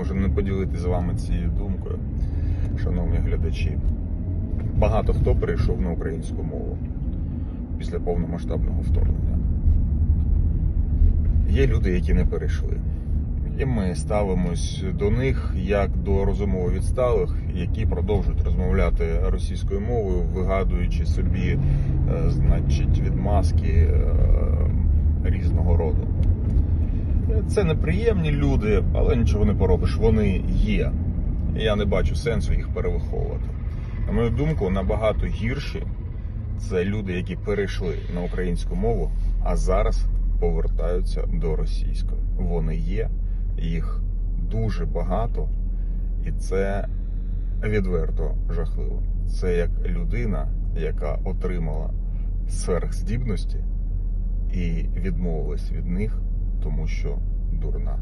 можу не поділитися з вами цією думкою, шановні глядачі. Багато хто перейшов на українську мову після повномасштабного вторгнення. Є люди, які не перейшли. І ми ставимось до них як до розумово відсталих, які продовжують розмовляти російською мовою, вигадуючи собі, е, значить, відмазки е. Це неприємні люди, але нічого не поробиш. Вони є. Я не бачу сенсу їх перевиховувати. На мою думку, набагато гірші це люди, які перейшли на українську мову, а зараз повертаються до російської. Вони є, їх дуже багато, і це відверто жахливо. Це як людина, яка отримала сверхздібності і відмовилась від них, тому що дурна.